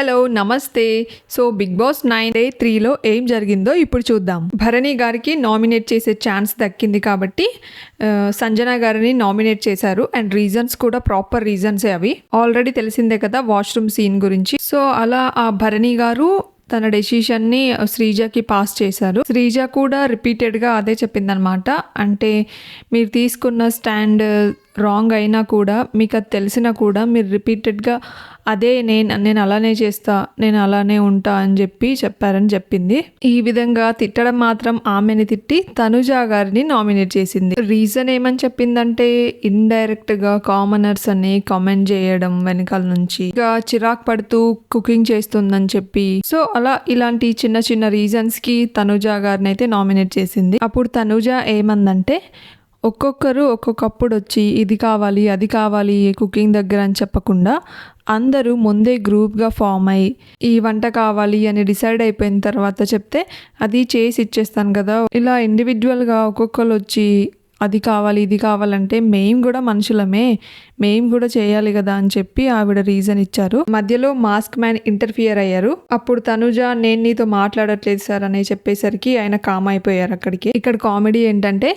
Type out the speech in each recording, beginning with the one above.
Hello నమస్తే. So Bigg Boss nine day త్రీలో ఏం జరిగిందో ఇప్పుడు చూద్దాం. భరణి గారికి నామినేట్ చేసే ఛాన్స్ దక్కింది కాబట్టి సంజనా సంజన గారిని నామినేట్ చేశారు. అండ్ రీజన్స్ కూడా ప్రాపర్ రీజన్సే అవి. ఆల్రెడీ తెలిసిందే కదా వాష్రూమ్ సీన్ గురించి. సో అలా ఆ భరణి గారు తన డెసిషన్ని శ్రీజకి పాస్ చేశారు. శ్రీజ కూడా రిపీటెడ్గా అదే చెప్పిందనమాట అంటే మీరు తీసుకున్న స్టాండ్ రాంగ్ అయినా కూడా మీకు అది తెలిసినా కూడా మీరు రిపీటెడ్గా అదే నేను నేను అలానే చేస్తా నేను అలానే ఉంటా అని చెప్పి చెప్పారని చెప్పింది. ఈ విధంగా తిట్టడం మాత్రం ఆమెని తిట్టి తనుజ గారిని నామినేట్ చేసింది. రీజన్ ఏమని చెప్పిందంటే ఇండైరెక్ట్గా కామనర్స్ అని కామెంట్ చేయడం వెనకాల నుంచి. ఇక చిరాక్ పడుతూ కుకింగ్ చేస్తుందని చెప్పి. సో అలా ఇలాంటి చిన్న చిన్న రీజన్స్కి తనుజ గారిని అయితే నామినేట్ చేసింది. అప్పుడు తనుజ ఏమందంటే ఒక్కొక్కరు ఒక్కొక్కప్పుడు వచ్చి ఇది కావాలి అది కావాలి కుకింగ్ దగ్గర అని చెప్పకుండా అందరూ ముందే గ్రూప్గా ఫామ్ అయ్యి ఈ వంట కావాలి అని డిసైడ్ అయిపోయిన తర్వాత చెప్తే అది చేసి ఇచ్చేస్తాను కదా. ఇలా ఇండివిజువల్గా ఒక్కొక్కరు వచ్చి అది కావాలి ఇది కావాలంటే మేం కూడా మనుషులమే మేం కూడా చేయాలి కదా అని చెప్పి ఆవిడ రీజన్ ఇచ్చారు. మధ్యలో మాస్క్ మ్యాన్ ఇంటర్ఫియర్ అయ్యారు. అప్పుడు తనుజ నేను నీతో మాట్లాడట్లేదు సార్ అని చెప్పేసరికి ఆయన కామ్ అయిపోయారు అక్కడికి. ఇక్కడ కామెడీ ఏంటంటే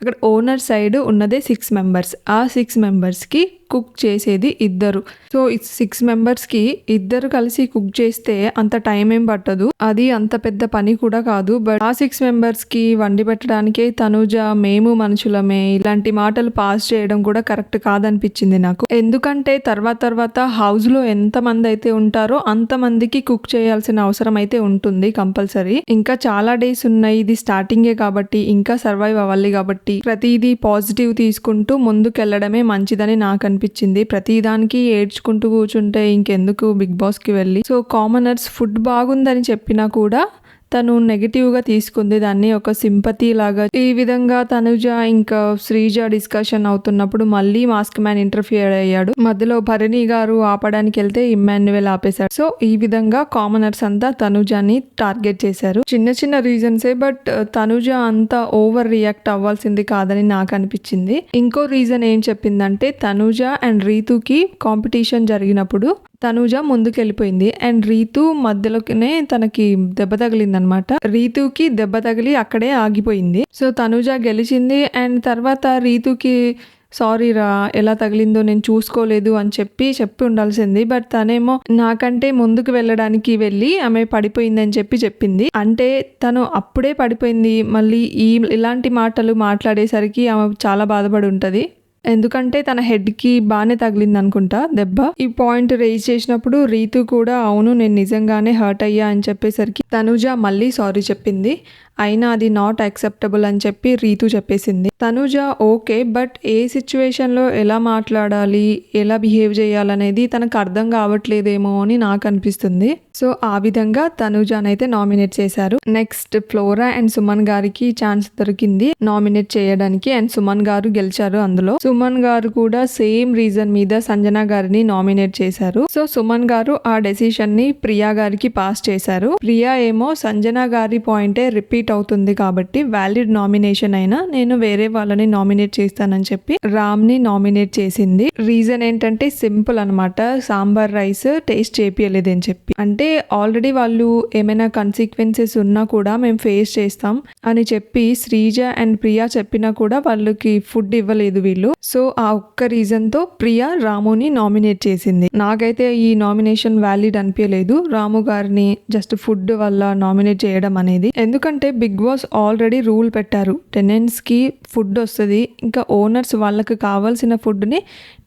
అక్కడ ఓనర్ సైడ్ ఉన్నదే సిక్స్ మెంబర్స్ ఆ సిక్స్ మెంబర్స్కి కుక్ చేసేది ఇద్దరు. సో సిక్స్ మెంబర్స్కి ఇద్దరు కలిసి కుక్ చేస్తే అంత టైం ఏం పట్టదు. అది అంత పెద్ద పని కూడా కాదు. బట్ ఆ సిక్స్ మెంబర్స్కి వండి పెట్టడానికే తనుజ మేము మనుషులమే ఇలాంటి మాటలు పాస్ చేయడం కూడా కరెక్ట్ కాదనిపించింది నాకు. ఎందుకంటే తర్వాత తర్వాత హౌస్లో ఎంత మంది అయితే ఉంటారో అంత మందికి కుక్ చేయాల్సిన అవసరం అయితే ఉంటుంది కంపల్సరీ. ఇంకా చాలా డేస్ ఉన్నాయి. ఇది స్టార్టింగే కాబట్టి ఇంకా సర్వైవ్ అవ్వాలి కాబట్టి ప్రతిదీ పాజిటివ్ తీసుకుంటూ ముందుకెళ్ళడమే మంచిదని నాకు అనిపించింది. ప్రతిదానికి ఏడ్చుకుంటూ కూర్చుంటే ఇంకెందుకు బిగ్ బాస్కి వెళ్ళి? సో కామనర్స్ ఫుడ్ బాగుందని చెప్పినా కూడా తను నెగిటివ్గా తీసుకుంది. దాన్ని ఒక సింపతి లాగా ఈ విధంగా తనుజ ఇంకా శ్రీజ డిస్కషన్ అవుతున్నప్పుడు మళ్ళీ మాస్క్ మ్యాన్ ఇంటర్ఫియర్ అయ్యాడు. మధ్యలో భరణి గారు ఆపడానికి వెళ్తే ఇమ్మాన్యువల్ ఆపేశాడు. సో ఈ విధంగా కామనర్స్ అంతా తనుజాని టార్గెట్ చేశారు. చిన్న చిన్న రీజన్సే బట్ తనుజ అంత ఓవర్ రియాక్ట్ అవ్వాల్సింది కాదని నాకు అనిపించింది. ఇంకో రీజన్ ఏం చెప్పిందంటే తనుజ అండ్ రీతుకి కాంపిటీషన్ జరిగినప్పుడు తనూజ ముందుకెళ్ళిపోయింది. అండ్ రీతు మధ్యలోనే తనకి దెబ్బ తగిలిందనమాట. రీతుకి దెబ్బ తగిలి అక్కడే ఆగిపోయింది. సో తనూజ గెలిచింది. అండ్ తర్వాత రీతుకి సారీ రా ఎలా తగిలిందో నేను చూసుకోలేదు అని చెప్పి చెప్పి ఉండాల్సింది. బట్ తనేమో నాకంటే ముందుకు వెళ్ళడానికి వెళ్ళి ఆమె పడిపోయిందని చెప్పి చెప్పింది. అంటే తను అప్పుడే పడిపోయింది. మళ్ళీ ఈ ఇలాంటి మాటలు మాట్లాడేసరికి ఆమె చాలా బాధపడి ఉంటుంది. ఎందుకంటే తన హెడ్కి బాగానే తగిలింది అనుకుంటా దెబ్బ. ఈ పాయింట్ రేజ్ చేసినప్పుడు రీతు కూడా అవును నేను నిజంగానే హర్ట్ అయ్యా అని చెప్పేసరికి తనుజ మళ్ళీ సారీ చెప్పింది. అయినా అది నాట్ యాక్సెప్టబుల్ అని చెప్పి రీతు చెప్పేసింది. తనుజ ఓకే బట్ ఏ సిచ్యువేషన్లో ఎలా మాట్లాడాలి ఎలా బిహేవ్ చేయాలనేది తనకు అర్థం కావట్లేదేమో అని నాకు అనిపిస్తుంది. సో ఆ విధంగా తనుజానైతే నామినేట్ చేశారు. నెక్స్ట్ ఫ్లోరా అండ్ సుమన్ గారికి ఛాన్స్ దొరికింది నామినేట్ చేయడానికి అండ్ సుమన్ గారు గెలిచారు అందులో. సుమన్ గారు కూడా సేమ్ రీజన్ మీద సంజన గారిని నామినేట్ చేశారు. సో సుమన్ గారు ఆ డెసిషన్ని ప్రియా గారికి పాస్ చేశారు. ప్రియా ఏమో సంజన గారి పాయింటే రిపీట్ అవుతుంది కాబట్టి వ్యాలిడ్ నామినేషన్ అయినా నేను వేరే వాళ్ళని నామినేట్ చేస్తానని చెప్పి రామ్ని నామినేట్ చేసింది. రీజన్ ఏంటంటే సింపుల్ అన్నమాట. సాంబార్ రైస్ టేస్ట్ చేపియలేదు అని చెప్పి. అంటే ఆల్రెడీ వాళ్ళు ఏమైనా కన్సిక్వెన్సెస్ ఉన్నా కూడా మేము ఫేస్ చేస్తాం అని చెప్పి శ్రీజ అండ్ ప్రియా చెప్పినా కూడా వాళ్ళకి ఫుడ్ ఇవ్వలేదు వీళ్ళు. సో ఆ ఒక్క రీజన్తో ప్రియా రాముని నామినేట్ చేసింది. నాకైతే ఈ నామినేషన్ వ్యాలిడ్ అనిపించలేదు రాము గారిని జస్ట్ ఫుడ్ వల్ల నామినేట్ చేయడం అనేది. ఎందుకంటే బిగ్ బాస్ ఆల్రెడీ రూల్ పెట్టారు. టెనెంట్స్కి ఫుడ్ వస్తుంది. ఇంకా ఓనర్స్ వాళ్ళకి కావాల్సిన ఫుడ్ని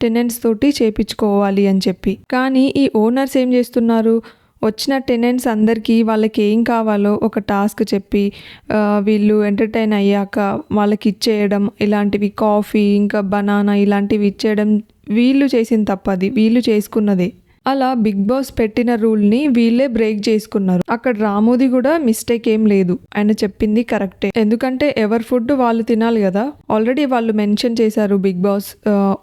టెనెంట్స్ తోటి చేపించుకోవాలి అని చెప్పి. కానీ ఈ ఓనర్స్ ఏం చేస్తున్నారు? వచ్చిన టెనెంట్స్ అందరికీ వాళ్ళకి ఏం కావాలో ఒక టాస్క్ చెప్పి వీళ్ళు ఎంటర్టైన్ అయ్యాక వాళ్ళకి ఇచ్చేయడం ఇలాంటివి కాఫీ ఇంకా బనానా ఇలాంటివి ఇచ్చేయడం వీళ్ళు చేసిన తప్పది. వీళ్ళు చేసుకున్నదే. అలా బిగ్ బాస్ పెట్టిన రూల్ని వీళ్ళే బ్రేక్ చేసుకున్నారు. అక్కడ రామోది కూడా మిస్టేక్ ఏం లేదు. ఆయన చెప్పింది కరెక్టే. ఎందుకంటే ఎవరి ఫుడ్ వాళ్ళు తినాలి కదా. ఆల్రెడీ వాళ్ళు మెన్షన్ చేశారు బిగ్ బాస్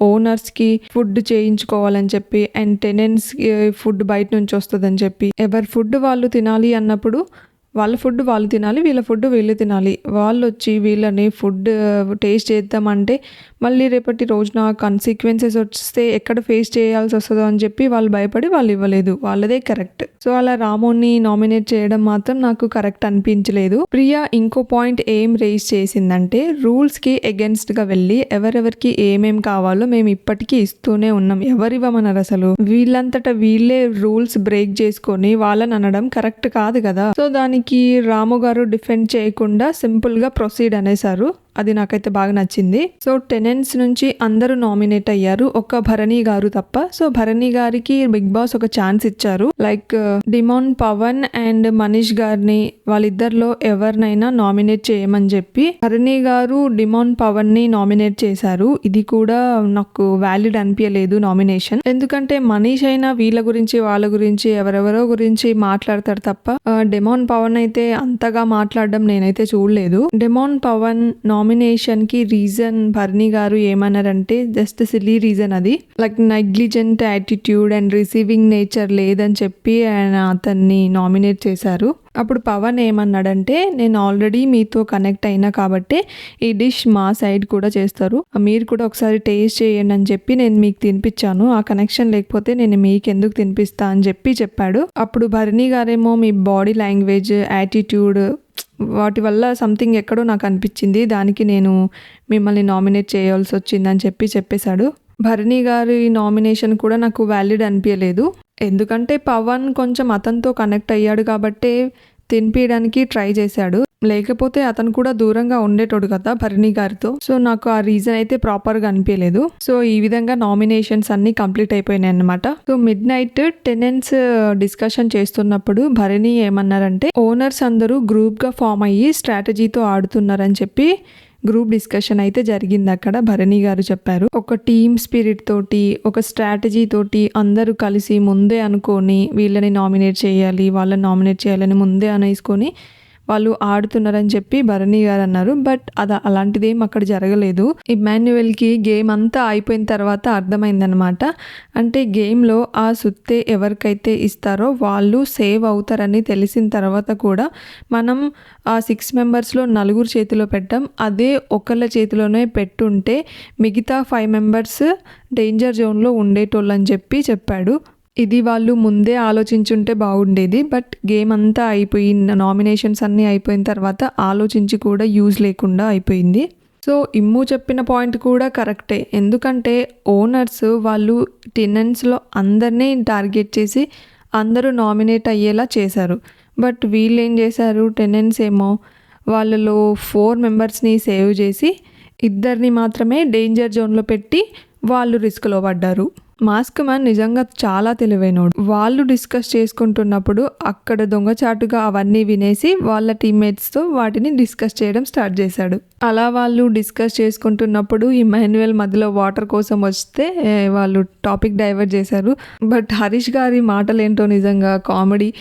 ఓనర్స్కి ఫుడ్ చేయించుకోవాలని చెప్పి అండ్ టెనెంట్స్ ఫుడ్ బయట నుంచి వస్తుందని చెప్పి. ఎవరి ఫుడ్ వాళ్ళు తినాలి అన్నప్పుడు వాళ్ళ ఫుడ్ వాళ్ళు తినాలి వీళ్ళ ఫుడ్ వీళ్ళు తినాలి. వాళ్ళు వచ్చి వీళ్ళని ఫుడ్ uh, టేస్ట్ చేద్దామంటే మళ్ళీ రేపటి రోజున కన్సిక్వెన్సెస్ వస్తే ఎక్కడ ఫేస్ చేయాల్సి వస్తుందో అని చెప్పి వాళ్ళు భయపడి వాళ్ళు ఇవ్వలేదు. వాళ్ళదే కరెక్ట్ సో అలా రామోని నామినేట్ చేయడం మాత్రం నాకు కరెక్ట్ అనిపించలేదు. ప్రియా ఇంకో పాయింట్ ఏం రేస్ చేసిందంటే రూల్స్కి గా వెళ్ళి ఎవరెవరికి ఏమేం కావాలో మేము ఇప్పటికీ ఇస్తూనే ఉన్నాం. ఎవరివ్వమన్నారు అసలు? వీళ్ళంతటా వీళ్ళే రూల్స్ బ్రేక్ చేసుకొని వాళ్ళని అనడం కరెక్ట్ కాదు కదా. సో దానికి రాము గారు డిఫెండ్ చేయకుండా సింపుల్గా ప్రొసీడ్ అనేసారు. అది నాకైతే బాగా నచ్చింది. సో టెనెంట్స్ నుంచి అందరూ నామినేట్ అయ్యారు. ఒక్క భరణి గారు తప్ప. సో భరణి గారికి బిగ్ బాస్ ఒక ఛాన్స్ ఇచ్చారు. Like demon Pavan and Manish గారిని వాళ్ళిద్దరిలో ఎవరినైనా నామినేట్ చేయమని చెప్పి భరణి గారు డిమాన్ పవన్ని నామినేట్ చేశారు. ఇది కూడా నాకు వ్యాలిడ్ అనిపించలేదు నామినేషన్ ఎందుకంటే మనీష్ అయినా వీళ్ళ గురించి వాళ్ళ గురించి ఎవరెవరో గురించి మాట్లాడతారు తప్ప డిమాన్ పవన్ అయితే అంతగా మాట్లాడడం నేనైతే చూడలేదు. డెమాన్ పవన్ నామినేషన్కి రీజన్ భరణి గారు ఏమన్నారంటే జస్ట్ సిల్లీ రీజన్ అది. Like negligent attitude and receiving nature లేదని చెప్పి ఆయన అతన్ని నామినేట్ చేశారు. అప్పుడు పవన్ ఏమన్నాడంటే నేను ఆల్రెడీ మీతో కనెక్ట్ అయినా కాబట్టి ఈ డిష్ మా సైడ్ కూడా చేస్తారు. మీరు కూడా ఒకసారి టేస్ట్ చేయండి అని చెప్పి నేను మీకు తినిపించాను. ఆ కనెక్షన్ లేకపోతే నేను మీకు ఎందుకు తినిపిస్తా అని చెప్పి చెప్పాడు. అప్పుడు భరణి గారేమో మీ బాడీ లాంగ్వేజ్ యాటిట్యూడ్ వాటి వల్ల సంథింగ్ ఎక్కడో నాకు అనిపించింది. దానికి నేను మిమ్మల్ని నామినేట్ చేయాల్సి వచ్చిందని చెప్పి చెప్పేశాడు. భరణి గారి నామినేషన్ కూడా నాకు వ్యాలిడ్ అనిపించలేదు. ఎందుకంటే పవన్ కొంచెం అతనితో కనెక్ట్ అయ్యాడు కాబట్టే తినిపించడానికి ట్రై చేశాడు. లేకపోతే అతను కూడా దూరంగా ఉండేటోడు కదా భరణి గారితో. సో నాకు ఆ రీజన్ అయితే ప్రాపర్గా అనిపించలేదు. సో ఈ విధంగా నామినేషన్స్ అన్ని కంప్లీట్ అయిపోయినాయి అనమాట so midnight tenants discussion చేస్తున్నప్పుడు భరణి ఏమన్నారంటే ఓనర్స్ అందరూ గ్రూప్గా ఫామ్ అయ్యి స్ట్రాటజీతో ఆడుతున్నారని చెప్పి గ్రూప్ డిస్కషన్ అయితే జరిగింది అక్కడ. భరణి గారు చెప్పారు ఒక టీమ్ స్పిరిట్ తోటి ఒక స్ట్రాటజీ తోటి అందరూ కలిసి ముందే అనుకొని వీళ్ళని నామినేట్ చేయాలి వాళ్ళని నామినేట్ చేయాలని ముందే అనేసుకొని వాళ్ళు ఆడుతున్నారని చెప్పి భరణి గారు అన్నారు. బట్ అది అలాంటిదేం అక్కడ జరగలేదు. ఇమాన్యువల్కి గేమ్ అంతా అయిపోయిన తర్వాత అర్థమైందనమాట అంటే గేమ్లో ఆ సుత్తే ఎవరికైతే ఇస్తారో వాళ్ళు సేవ్ అవుతారని తెలిసిన తర్వాత కూడా మనం ఆ సిక్స్ మెంబర్స్లో నలుగురు చేతిలో పెట్టాం. అదే ఒకళ్ళ చేతిలోనే పెట్టుంటే మిగతా ఫైవ్ మెంబర్స్ డేంజర్ జోన్లో ఉండేటోళ్ళని చెప్పి చెప్పాడు. ఇది వాళ్ళు ముందే ఆలోచించుంటే బాగుండేది బట్ గేమ్ అంతా అయిపోయి నామినేషన్స్ అన్నీ అయిపోయిన తర్వాత ఆలోచించి కూడా యూజ్ లేకుండా అయిపోయింది. సో ఇమ్ము చెప్పిన పాయింట్ కూడా కరెక్టే. ఎందుకంటే ఓనర్స్ వాళ్ళు టెనెంట్స్లో అందరినీ టార్గెట్ చేసి అందరూ నామినేట్ అయ్యేలా చేశారు. బట్ వీళ్ళు ఏం చేశారు? టెనెంట్స్ ఏమో వాళ్ళలో ఫోర్ మెంబర్స్ని సేవ్ చేసి ఇద్దరిని మాత్రమే డేంజర్ జోన్లో పెట్టి వాళ్ళు రిస్క్లో పడ్డారు. మాస్క్ మ్యాన్ నిజంగా చాలా తెలివైనోడు. వాళ్ళు డిస్కస్ చేసుకుంటున్నప్పుడు అక్కడ దొంగచాటుగా అవన్నీ వినేసి వాళ్ళ టీమ్మేట్స్తో వాటిని డిస్కస్ చేయడం స్టార్ట్ చేశాడు. అలా వాళ్ళు డిస్కస్ చేసుకుంటున్నప్పుడు ఈ మాన్యువల్ మధ్యలో వాటర్ కోసం వస్తే వాళ్ళు టాపిక్ డైవర్ట్ చేశారు. బట్ హరీష్ గారి మాటలేంటో నిజంగా కామెడీ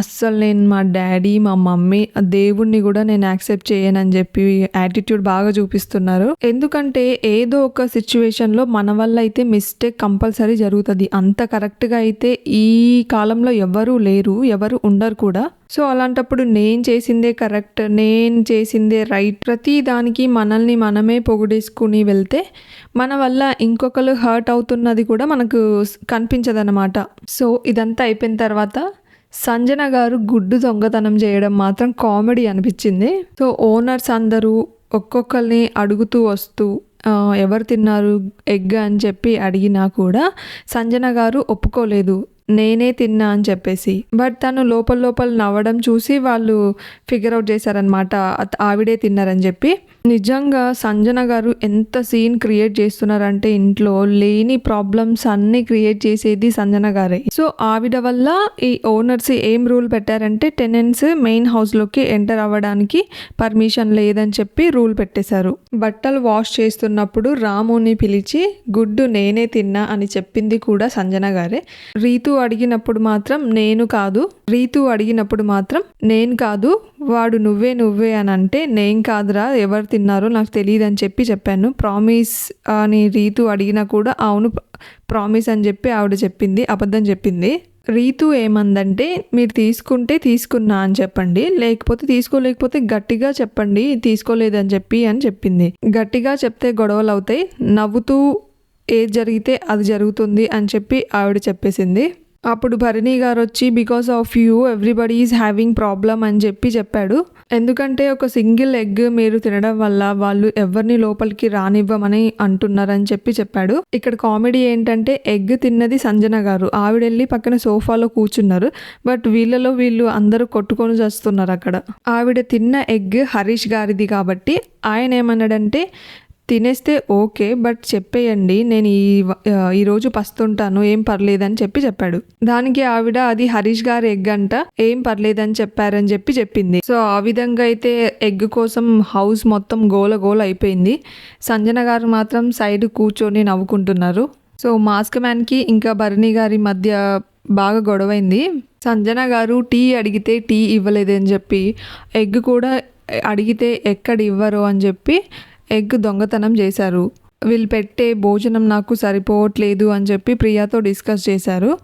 అస్సలు నేను మా డాడీ మా మమ్మీ ఆ దేవుణ్ణి కూడా నేను యాక్సెప్ట్ చేయనని చెప్పి యాటిట్యూడ్ బాగా చూపిస్తున్నారు. ఎందుకంటే ఏదో ఒక సిచ్యువేషన్లో మన వల్ల అయితే మిస్టేక్ కంపల్సరీ జరుగుతుంది. అంత కరెక్ట్గా అయితే ఈ కాలంలో ఎవరు లేరు ఎవరు ఉండరు కూడా. సో అలాంటప్పుడు నేను చేసిందే కరెక్ట్ నేను చేసిందే రైట్ ప్రతి దానికి మనల్ని మనమే పొగిడేసుకుని వెళ్తే మన వల్ల ఇంకొకరు హర్ట్ అవుతున్నది కూడా మనకు కనిపించదన్నమాట. సో ఇదంతా అయిపోయిన తర్వాత సంజన గారు గుడ్డు దొంగతనం చేయడం మాత్రం కామెడీ అనిపించింది. సో ఓనర్స్ అందరూ ఒక్కొక్కరిని అడుగుతూ వస్తూ ఎవరు తిన్నారు ఎగ్ అని చెప్పి అడిగినా కూడా సంజన గారు ఒప్పుకోలేదు. నేనే తిన్నా అని చెప్పేసి. బట్ తను లోపల లోపల నవ్వడం చూసి వాళ్ళు ఫిగర్ అవుట్ చేశారనమాట ఆవిడే తిన్నారని చెప్పి. నిజంగా సంజన గారు ఎంత సీన్ క్రియేట్ చేస్తున్నారంటే ఇంట్లో లేని ప్రాబ్లమ్స్ అన్ని క్రియేట్ చేసేది సంజన గారే. సో ఆవిడ వల్ల ఈ ఓనర్స్ ఏం రూల్ పెట్టారంటే టెనెంట్స్ మెయిన్ హౌస్లోకి ఎంటర్ అవ్వడానికి పర్మిషన్ లేదని చెప్పి రూల్ పెట్టేశారు. బట్టలు వాష్ చేస్తున్నప్పుడు రాముని పిలిచి గుడ్డు నేనే తిన్నా అని చెప్పింది కూడా సంజన గారే. రీతు అడిగినప్పుడు మాత్రం నేను కాదు. రీతు అడిగినప్పుడు మాత్రం నేను కాదు వాడు నువ్వే నువ్వే అని అంటే నేను కాదురా ఎవరు తిన్నారో నాకు తెలియదు అని చెప్పి చెప్పాను. ప్రామిస్ అని రీతు అడిగినా కూడా అవును ప్రామిస్ అని చెప్పి ఆవిడ చెప్పింది అబద్ధం చెప్పింది. రీతు ఏమందంటే మీరు తీసుకుంటే తీసుకున్నా అని చెప్పండి లేకపోతే తీసుకోలేకపోతే గట్టిగా చెప్పండి తీసుకోలేదని చెప్పి అని చెప్పింది. గట్టిగా చెప్తే గొడవలు అవుతాయి నవ్వుతూ ఏది జరిగితే అది జరుగుతుంది అని చెప్పి ఆవిడ చెప్పేసింది. అప్పుడు భరణి గారు వచ్చి because of you everybody is having problem అని చెప్పి చెప్పాడు. ఎందుకంటే ఒక సింగిల్ ఎగ్ మీరు తినడం వల్ల వాళ్ళు ఎవరిని లోపలికి రానివ్వమని అంటున్నారని చెప్పి చెప్పాడు. ఇక్కడ కామెడీ ఏంటంటే ఎగ్ తిన్నది సంజన గారు. ఆవిడెళ్ళి పక్కన సోఫాలో కూర్చున్నారు. బట్ వీళ్ళలో వీళ్ళు అందరూ కొట్టుకొని చేస్తున్నారు అక్కడ. ఆవిడ తిన్న ఎగ్ హరీష్ గారిది కాబట్టి ఆయన ఏమన్నాడంటే తినేస్తే ఓకే బట్ చెప్పేయండి నేను ఈ వ- ఈరోజు పస్తుంటాను ఏం పర్లేదని చెప్పి చెప్పాడు. దానికి ఆవిడ అది హరీష్ గారి ఎగ్ అంట ఏం పర్లేదని చెప్పారని చెప్పి చెప్పింది. సో ఆ విధంగా అయితే ఎగ్ కోసం హౌస్ మొత్తం గోల గోల అయిపోయింది. సంజన గారు మాత్రం సైడ్ కూర్చొని నవ్వుకుంటున్నారు. సో మాస్క్ మ్యాన్కి ఇంకా భరణి గారి మధ్య బాగా గొడవైంది. సంజన గారు టీ అడిగితే టీ ఇవ్వలేదని చెప్పి ఎగ్ కూడా అడిగితే ఎక్కడ ఇవ్వరు అని చెప్పి ఎగ్ దొంగతనం చేశారు. వీళ్ళు పెట్టే భోజనం నాకు సరిపోవట్లేదు అని చెప్పి ప్రియాతో డిస్కస్ చేశారు.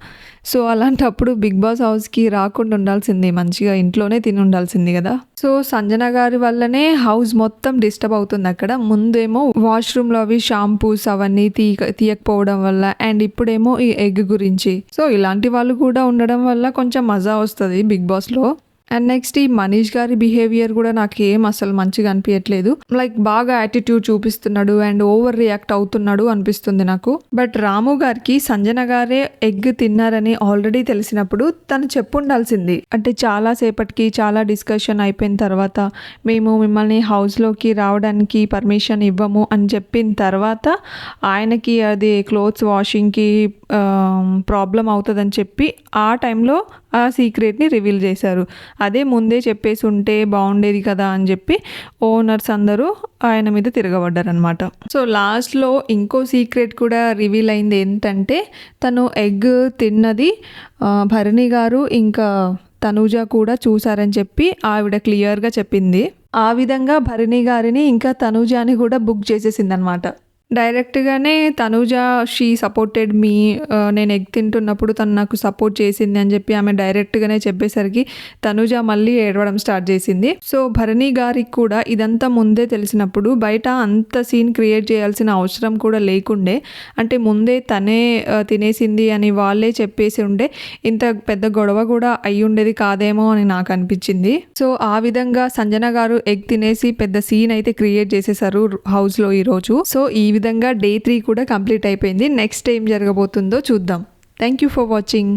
సో అలాంటప్పుడు బిగ్ బాస్ హౌస్కి రాకుండా ఉండాల్సింది మంచిగా ఇంట్లోనే తిని ఉండాల్సింది కదా. సో సంజన గారి వల్లనే హౌస్ మొత్తం డిస్టర్బ్ అవుతుంది అక్కడ. ముందేమో వాష్రూమ్లో అవి షాంపూస్ అవన్నీ తీయ తీయకపోవడం వల్ల అండ్ ఇప్పుడేమో ఈ ఎగ్ గురించి. సో ఇలాంటి వాళ్ళు కూడా ఉండడం వల్ల కొంచెం మజా వస్తుంది బిగ్ బాస్లో. అండ్ నెక్స్ట్ ఈ మనీష్ గారి బిహేవియర్ కూడా నాకు ఏం అసలు మంచిగా అనిపించట్లేదు లైక్ బాగా యాటిట్యూడ్ చూపిస్తున్నాడు అండ్ ఓవర్ రియాక్ట్ అవుతున్నాడు అనిపిస్తుంది నాకు. బట్ రాము గారికి సంజన గారే ఎగ్ తిన్నారని ఆల్రెడీ తెలిసినప్పుడు తను చెప్పుండాల్సింది. అంటే చాలా సేపటికి చాలా డిస్కషన్ అయిపోయిన తర్వాత మేము మిమ్మల్ని హౌస్లోకి రావడానికి పర్మిషన్ ఇవ్వము అని చెప్పిన తర్వాత ఆయనకి అది క్లోత్స్ వాషింగ్కి ప్రాబ్లం అవుతుందని చెప్పి ఆ టైంలో ఆ సీక్రెట్ని రివీల్ చేశారు. అదే ముందే చెప్పేసి ఉంటే బాగుండేది కదా అని చెప్పి ఓనర్స్ అందరూ ఆయన మీద తిరగబడ్డారనమాట సో లాస్ట్లో ఇంకో సీక్రెట్ కూడా రివీల్ అయింది ఏంటంటే తను ఎగ్ తిన్నది భరణి గారు ఇంకా తనూజ కూడా చూసారని చెప్పి ఆవిడ క్లియర్గా చెప్పింది. ఆ విధంగా భరణి గారిని ఇంకా తనూజాని కూడా బుక్ చేసేసింది అనమాట డైరెక్ట్గానే తనూజ షీ సపోర్టెడ్ మీ నేను ఎగ్ తింటున్నప్పుడు తను నాకు సపోర్ట్ చేసింది అని చెప్పి ఆమె డైరెక్ట్గానే చెప్పేసరికి తనూజ మళ్ళీ ఏడవడం స్టార్ట్ చేసింది. సో భరణి గారికి కూడా ఇదంతా ముందే తెలిసినప్పుడు బయట అంత సీన్ క్రియేట్ చేయాల్సిన అవసరం కూడా లేకుండే అంటే ముందే తనే తినేసింది అని వాళ్ళే చెప్పేసి ఉండే ఇంత పెద్ద గొడవ కూడా అయి ఉండేది కాదేమో అని నాకు అనిపించింది. సో ఆ విధంగా సంజన గారు ఎగ్ తినేసి పెద్ద సీన్ అయితే క్రియేట్ చేసేసారు హౌస్లో ఈరోజు సో ఈ విధంగా డే త్రీ కూడా కంప్లీట్ అయిపోయింది. నెక్స్ట్ ఏం జరగబోతుందో చూద్దాం. Thank you for watching